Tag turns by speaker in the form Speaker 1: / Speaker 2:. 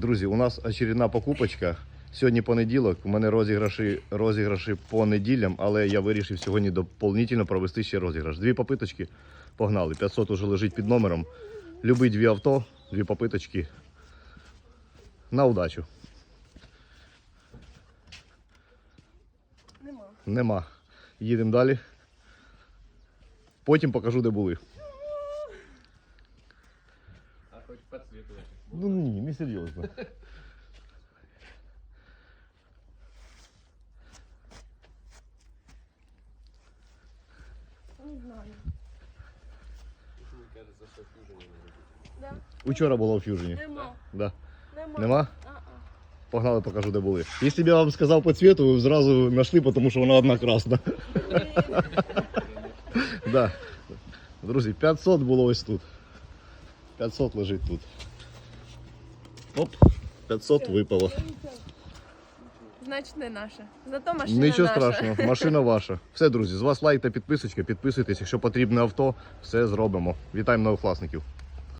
Speaker 1: Друзі, у нас очередна покупочка. Сьогодні понеділок. У мене розіграші, розіграші по неділям, але я вирішив сьогодні доповнительно провести ще розіграш. Дві попиточки погнали. 500 уже лежить під номером. Любий дві авто, дві попиточки. На удачу.
Speaker 2: Нема.
Speaker 1: Нема. Їдемо далі. Потім покажу, де були.
Speaker 3: А хоч підсвітувати.
Speaker 1: Ну ні, не серйозно.
Speaker 2: Не знаю.
Speaker 3: Мені кажеться, що фюжені не робить.
Speaker 2: Да?
Speaker 1: Учора було в фьюжені.
Speaker 2: Нема.
Speaker 1: Да.
Speaker 2: Нема.
Speaker 1: Нема?
Speaker 2: А-а.
Speaker 1: Погнали, покажу, де були. Якщо б я вам сказав по цвету, ви б зразу знайшли, тому що вона одна красна. Да. Друзі, 500 було ось тут. 500 лежить тут. Оп, 500 випало.
Speaker 2: Значить не наша. Зато машина
Speaker 1: Нічого
Speaker 2: наша.
Speaker 1: страшного, машина ваша. Все, друзі, з вас лайк та підписочка. Підписуйтесь, якщо потрібне авто, все зробимо. Вітаємо нових власників.